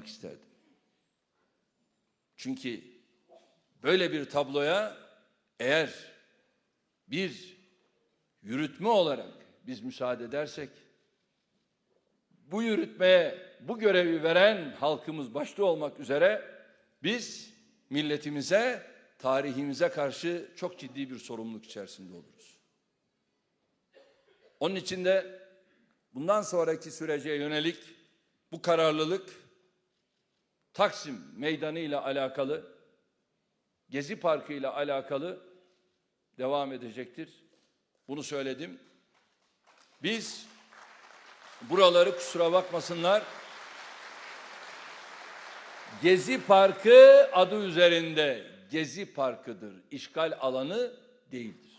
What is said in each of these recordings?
yapmak isterdim. Çünkü böyle bir tabloya eğer bir yürütme olarak biz müsaade edersek bu yürütmeye bu görevi veren halkımız başta olmak üzere biz milletimize, tarihimize karşı çok ciddi bir sorumluluk içerisinde oluruz. Onun için de bundan sonraki sürece yönelik bu kararlılık Taksim Meydanı ile alakalı, Gezi Parkı ile alakalı devam edecektir. Bunu söyledim. Biz buraları kusura bakmasınlar. Gezi Parkı adı üzerinde Gezi Parkı'dır. İşgal alanı değildir.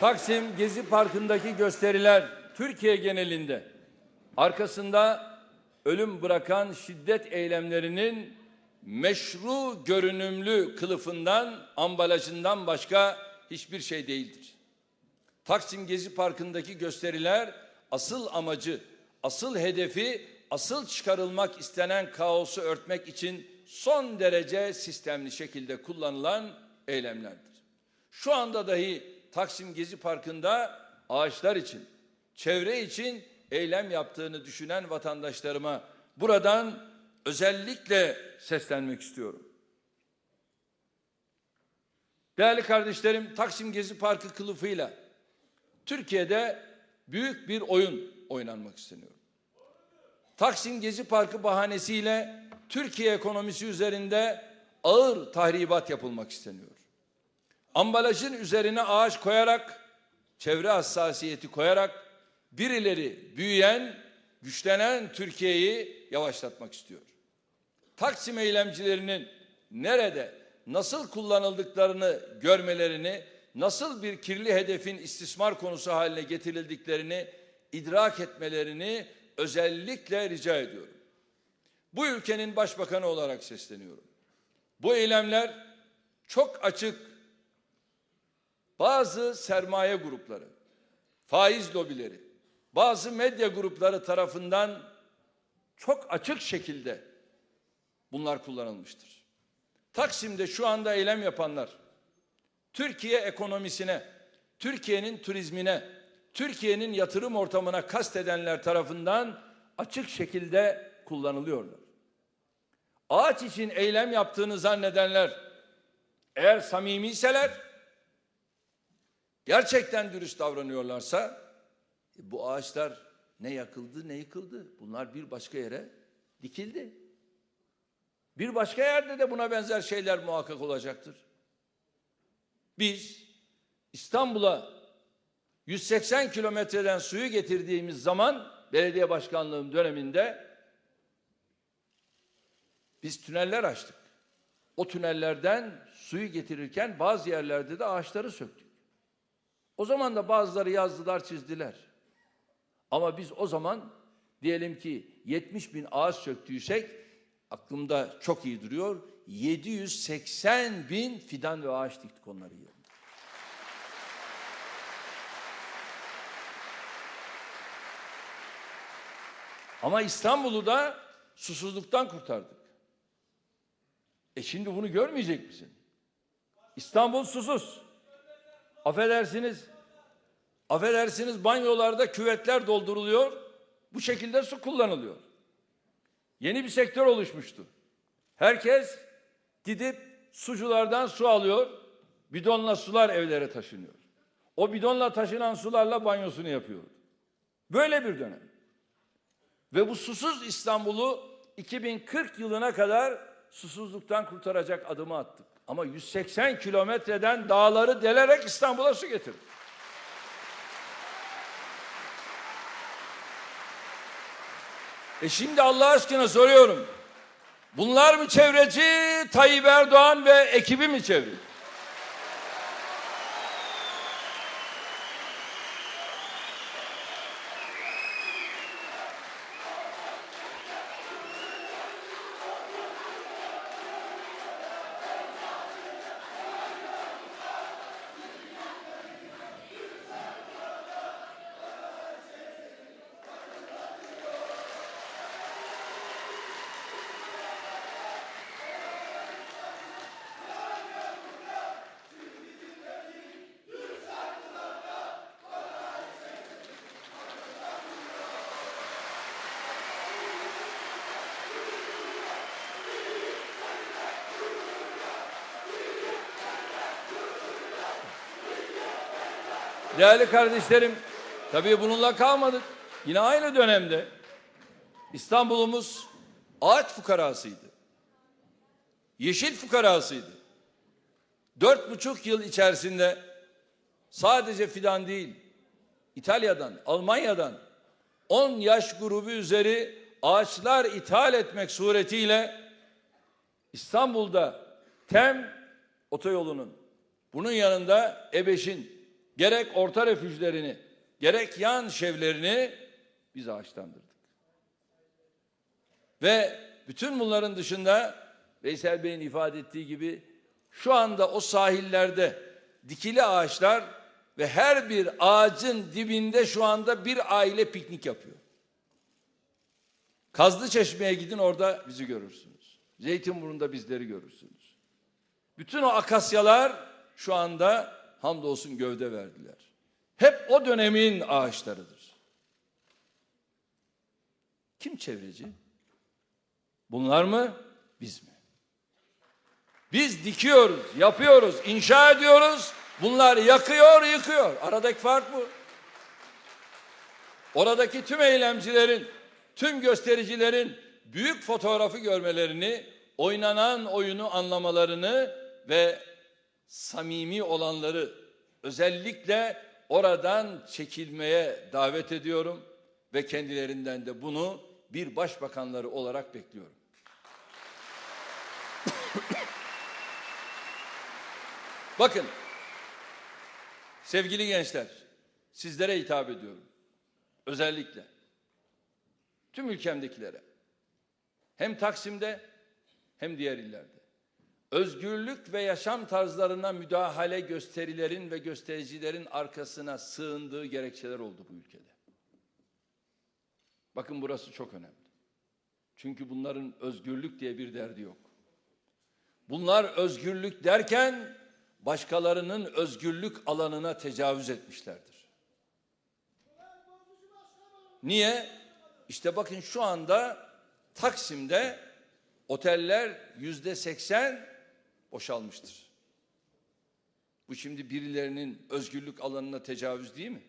Taksim Gezi Parkı'ndaki gösteriler Türkiye genelinde arkasında ölüm bırakan şiddet eylemlerinin meşru görünümlü kılıfından, ambalajından başka hiçbir şey değildir. Taksim Gezi Parkı'ndaki gösteriler asıl amacı, asıl hedefi, asıl çıkarılmak istenen kaosu örtmek için son derece sistemli şekilde kullanılan eylemlerdir. Şu anda dahi Taksim Gezi Parkı'nda ağaçlar için, çevre için eylem yaptığını düşünen vatandaşlarıma buradan özellikle seslenmek istiyorum. Değerli kardeşlerim, Taksim Gezi Parkı kılıfıyla Türkiye'de büyük bir oyun oynanmak isteniyor. Taksim Gezi Parkı bahanesiyle Türkiye ekonomisi üzerinde ağır tahribat yapılmak isteniyor. Ambalajın üzerine ağaç koyarak, çevre hassasiyeti koyarak birileri büyüyen, güçlenen Türkiye'yi yavaşlatmak istiyor. Taksim eylemcilerinin nerede, nasıl kullanıldıklarını görmelerini, nasıl bir kirli hedefin istismar konusu haline getirildiklerini idrak etmelerini özellikle rica ediyorum. Bu ülkenin başbakanı olarak sesleniyorum. Bu eylemler çok açık bazı sermaye grupları, faiz lobileri, bazı medya grupları tarafından çok açık şekilde bunlar kullanılmıştır. Taksim'de şu anda eylem yapanlar Türkiye ekonomisine, Türkiye'nin turizmine, Türkiye'nin yatırım ortamına kastedenler tarafından açık şekilde kullanılıyorlar. Ağaç için eylem yaptığını zannedenler eğer samimiyseler gerçekten dürüst davranıyorlarsa e, bu ağaçlar ne yakıldı ne yıkıldı. Bunlar bir başka yere dikildi. Bir başka yerde de buna benzer şeyler muhakkak olacaktır. Biz İstanbul'a 180 kilometreden suyu getirdiğimiz zaman belediye başkanlığım döneminde biz tüneller açtık. O tünellerden suyu getirirken bazı yerlerde de ağaçları söktük. O zaman da bazıları yazdılar, çizdiler. Ama biz o zaman diyelim ki 70 bin ağaç söktüysek aklımda çok iyi duruyor. 780 bin fidan ve ağaç diktik onları yerine. Ama İstanbul'u da susuzluktan kurtardık. E şimdi bunu görmeyecek misin? İstanbul susuz. Affedersiniz, affedersiniz banyolarda küvetler dolduruluyor. Bu şekilde su kullanılıyor. Yeni bir sektör oluşmuştu. Herkes gidip suculardan su alıyor. Bidonla sular evlere taşınıyor. O bidonla taşınan sularla banyosunu yapıyor. Böyle bir dönem. Ve bu susuz İstanbul'u 2040 yılına kadar susuzluktan kurtaracak adımı attık. Ama 180 kilometreden dağları delerek İstanbul'a su getirdi. E şimdi Allah aşkına soruyorum. Bunlar mı çevreci, Tayyip Erdoğan ve ekibi mi çevreci? Değerli kardeşlerim, tabii bununla kalmadık. Yine aynı dönemde İstanbul'umuz ağaç fukarasıydı. Yeşil fukarasıydı. Dört buçuk yıl içerisinde sadece fidan değil, İtalya'dan, Almanya'dan 10 yaş grubu üzeri ağaçlar ithal etmek suretiyle İstanbul'da TEM otoyolunun bunun yanında E5'in gerek orta refüjlerini gerek yan şevlerini biz ağaçlandırdık. Ve bütün bunların dışında Veysel Bey'in ifade ettiği gibi şu anda o sahillerde dikili ağaçlar ve her bir ağacın dibinde şu anda bir aile piknik yapıyor. Kazlı Çeşme'ye gidin orada bizi görürsünüz. Zeytinburnu'nda bizleri görürsünüz. Bütün o akasyalar şu anda hamdolsun gövde verdiler. Hep o dönemin ağaçlarıdır. Kim çevreci? Bunlar mı? Biz mi? Biz dikiyoruz, yapıyoruz, inşa ediyoruz. Bunlar yakıyor, yıkıyor. Aradaki fark bu. Oradaki tüm eylemcilerin, tüm göstericilerin büyük fotoğrafı görmelerini, oynanan oyunu anlamalarını ve samimi olanları özellikle oradan çekilmeye davet ediyorum ve kendilerinden de bunu bir başbakanları olarak bekliyorum. Bakın sevgili gençler sizlere hitap ediyorum. Özellikle tüm ülkemdekilere hem Taksim'de hem diğer illerde özgürlük ve yaşam tarzlarına müdahale gösterilerin ve göstericilerin arkasına sığındığı gerekçeler oldu bu ülkede. Bakın burası çok önemli. Çünkü bunların özgürlük diye bir derdi yok. Bunlar özgürlük derken başkalarının özgürlük alanına tecavüz etmişlerdir. Niye? İşte bakın şu anda Taksim'de oteller yüzde seksen boşalmıştır. Bu şimdi birilerinin özgürlük alanına tecavüz değil mi?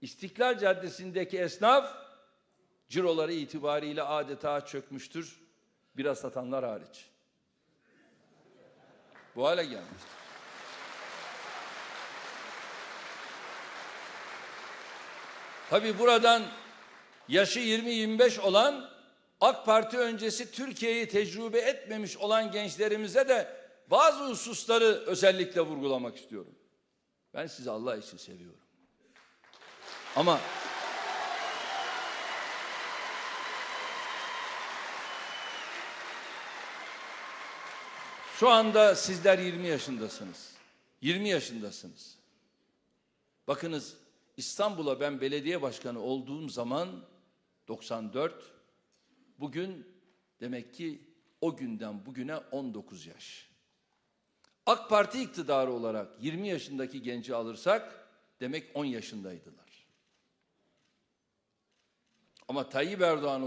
İstiklal Caddesi'ndeki esnaf ciroları itibariyle adeta çökmüştür. Biraz satanlar hariç. Bu hale gelmiştir. Tabi buradan yaşı 20-25 olan AK Parti öncesi Türkiye'yi tecrübe etmemiş olan gençlerimize de bazı hususları özellikle vurgulamak istiyorum. Ben sizi Allah için seviyorum. Ama şu anda sizler 20 yaşındasınız. 20 yaşındasınız. Bakınız İstanbul'a ben belediye başkanı olduğum zaman 94 bugün demek ki o günden bugüne 19 yaş. AK Parti iktidarı olarak 20 yaşındaki genci alırsak demek 10 yaşındaydılar. Ama Tayyip Erdoğan